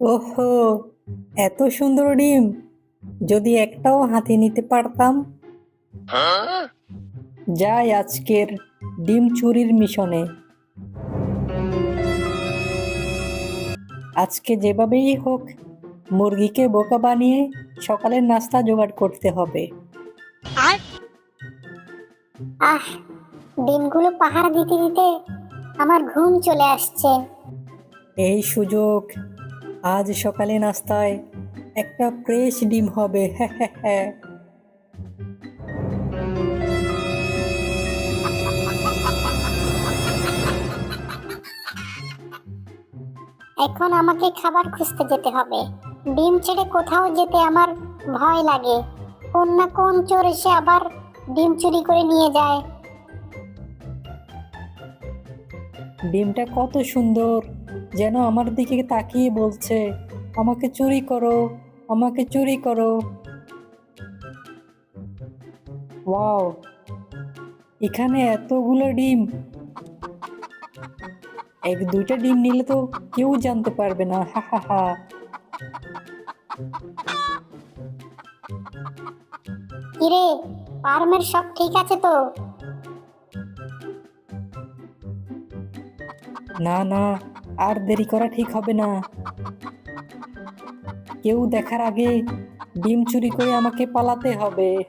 ওহো এত সুন্দর ডিম। যদি একটাও হাতে নিতে পারতাম। যাই আজকের ডিম চুরির মিশনে। আজকে যেভাবেই হোক মুরগিকে বোকা বানিয়ে সকালের নাস্তা জোগাড় করতে হবে। আহ ডিমগুলো পাহারা দিতে দিতে আমার ঘুম চলে আসছে। এই সুযোগ আজ সকালে নাস্তায় একটা ফ্রেশ ডিম হবে হ্যাঁ হ্যাঁ হ্যাঁ। এখন আমাকে খাবার খুঁজতে যেতে হবে। ডিম ছেড়ে কোথাও যেতে আমার ভয় লাগে। কোন না কোন চোর এসে আবার ডিম চুরি করে নিয়ে যায়। ডিমটা কত সুন্দর। যেন আমার দিকে তাকিয়ে বলছে, আমাকে চুরি করো, আমাকে চুরি করো। ওয়াও, এখানে এতগুলো ডিম। এক দুইটা ডিম নিলে তো কেউ জানতে পারবে না, হা হা হা। কিরে ফার্মের সব ঠিক আছে তো? না না, আর দেরি করা ঠিক হবে না। কেউ দেখার আগে ডিম চুরি করে আমাকে পালাতে হবে।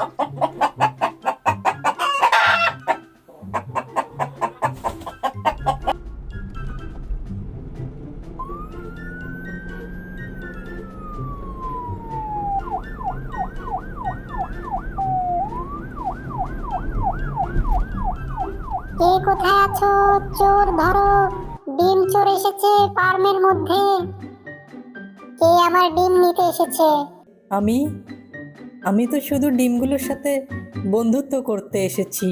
কোথায় আছো? চোর ধরো। ডিম চোর এসেছে ফার্মের মধ্যে। কে আমার ডিম নিতে এসেছে? আমি? আমি তো শুধু ডিমগুলোর সাথে বন্ধুত্ব করতে এসেছি।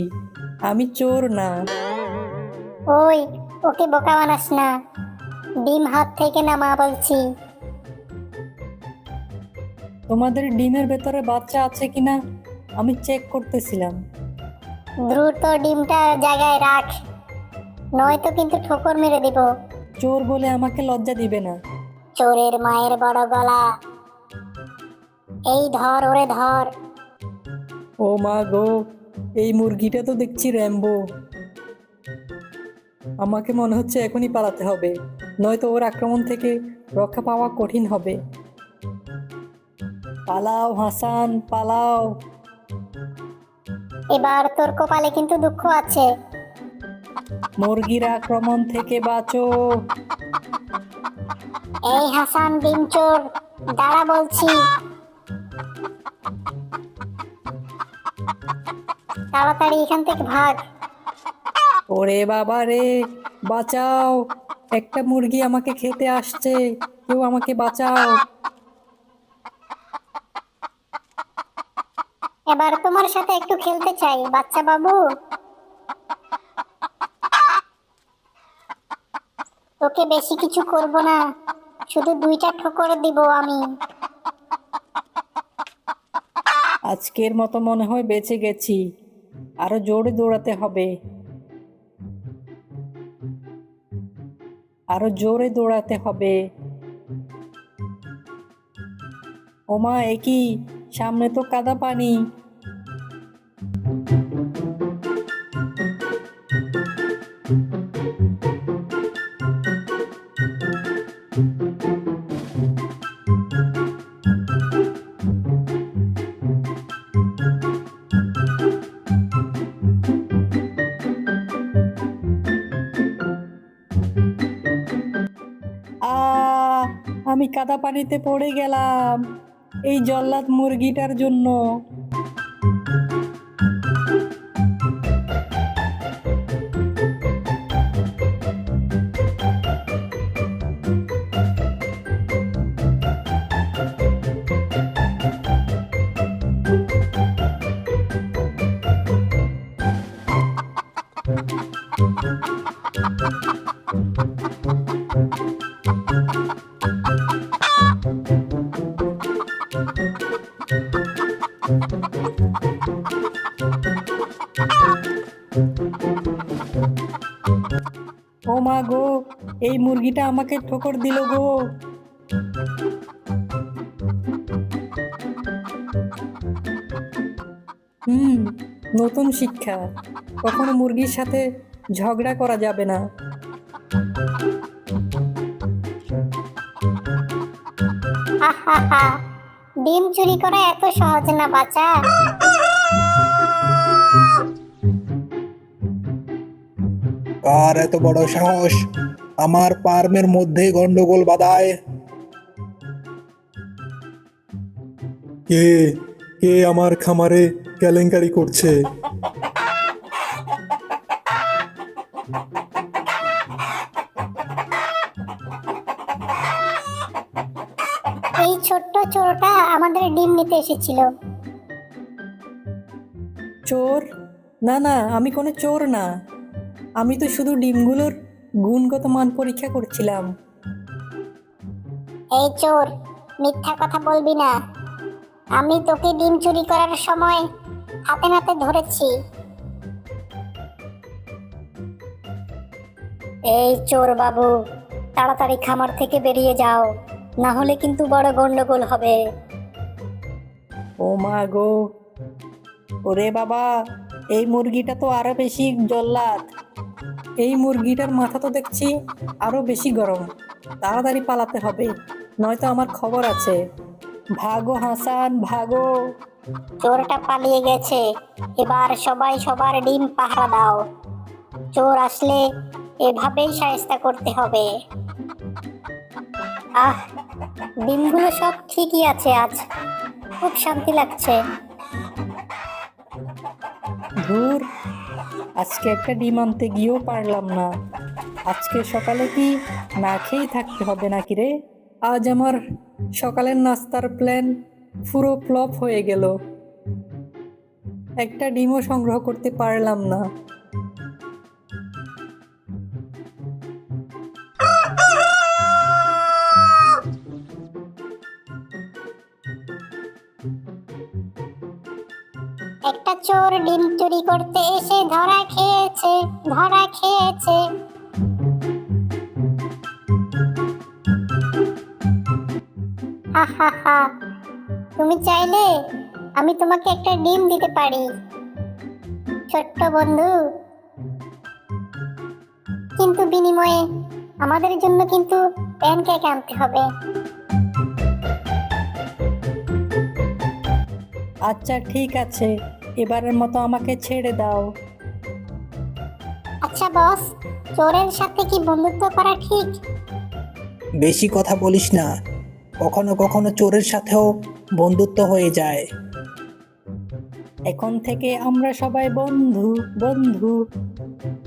আমি চোর না। ওই ওকে বোকা বানাস না। ডিম হাত থেকে নামা বলছি। তোমাদের ডিমের ভেতরে বাচ্চা আছে কিনা আমি চেক করতেছিলাম। দ্রুত ডিমটা জায়গায় রাখ। নয়তো কিন্তু ঠোকর মেরে দিব। চোর বলে আমাকে লজ্জা দিবে না। চোরের মায়ের বড় গলা। এই ধর ওরে ধর। ও মা গো এই মুরগিটা তো দেখছি র্যাম্বো। আমাকে মনে হচ্ছে এখনই পালাতে হবে নয়তো ওর আক্রমণ থেকে রক্ষা পাওয়া কঠিন হবে। পালাও হাসান পালাও। এবার তোর কপালে কিন্তু দুঃখ আছে। মুরগির আক্রমণ থেকে বাঁচো। এই হাসান ডিম চোর দাঁড়া বলছি। তাড়াতাড়ি এখান থেকে ভাগ। ওরে বাবা রে বাঁচাও। একটা মুরগি আমাকে খেতে আসছে কেউ আমাকে বাঁচাও। এবার তোমার সাথে একটু খেলতে চাই, বাচ্চা বাবু। তোকে বেশি কিছু করব না, শুধু দুইটা ঠোকর দিব আমি। আজকের মতো মনে হয় বেঁচে গেছি, আরও জোরে দৌড়াতে হবে। আরও জোরে দৌড়াতে হবে। ওমা একই সামনে তো কাদা পানি। আমি কাদা পানিতে পড়ে গেলাম। এই জল্লাদ মুরগিটার জন্য মা গো, এই মুরগিটা আমাকে ঠোকর দিল গো। হুম, নতুন শিক্ষা। কখনো মুরগির সাথে ঝগড়া করা যাবে না। ডিম চুরি করা এত সহজ না বাচ্চা কার এত বড় সাহস? আমার ফার্মের মধ্যে গন্ডগোল বাধায়। কে কে আমার খামারে কেলেঙ্কারি করছে? এই ছোট্ট চোরটা আমাদের ডিম নিতে এসেছিল। চোর? না না আমি কোনো চোর না। আমি তো শুধু ডিমগুলোর গুণগত মান পরীক্ষা করছিলাম। এই চোর মিথ্যা কথা বলবি না। আমি তোকে ডিম চুরি করার সময় হাতে নাতে ধরেছি। এই চোর বাবু তাড়াতাড়ি খামার থেকে বেরিয়ে যাও না হলে কিন্তু বড় গন্ডগোল হবে। ও মা গো। ওরে বাবা এই মুরগিটা তো আরও বেশি জল্লাদ। এই মুরগিটার মাথা তো দেখছি আরও বেশি গরম। তাড়াতাড়ি পালাতে হবে নয়তো আমার খবর আছে। ভাগো হাসান ভাগো। চোরটা পালিয়ে গেছে। এবার সবাই সবার ডিম পাহারা দাও। চোর আসলে এভাবেই সায়স্তা করতে হবে। আহ ডিমগুলো সব ঠিকই আছে আজ। খুব শান্তি লাগছে। ধুর আজকে একটা ডিম আনতে গিয়েও পারলাম না। আজকে সকালে কি না খেয়েই থাকতে হবে নাকি রে? আজ আমার সকালের নাস্তার প্ল্যান পুরো ফ্লপ হয়ে গেল। একটা ডিমও সংগ্রহ করতে পারলাম না। একটা চোর ডিম চুরি করতে এসে ধরা খেয়েছে ধরা খেয়েছে। তুমি চাইলে আমি তোমাকে একটা ডিম দিতে পারি। ছোট্ট বন্ধু। কিন্তু বিনিময়ে আমাদের জন্য কিন্তু প্যানকেক আনতে হবে। আচ্ছা ঠিক আছে। এবারের মতো আমাকে ছেড়ে দাও। আচ্ছা বস চোরের সাথে কি বন্ধুত্ব করা ঠিক? বেশি কথা বলিস না। কখনো কখনো চোরের সাথেও বন্ধুত্ব হয়ে যায়। এখন থেকে আমরা সবাই বন্ধু বন্ধু।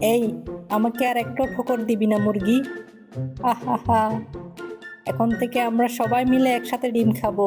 এই আমাকে আর একটা ঠোকর দিবি না মুরগি? আহা এখন থেকে আমরা সবাই মিলে একসাথে ডিম খাব।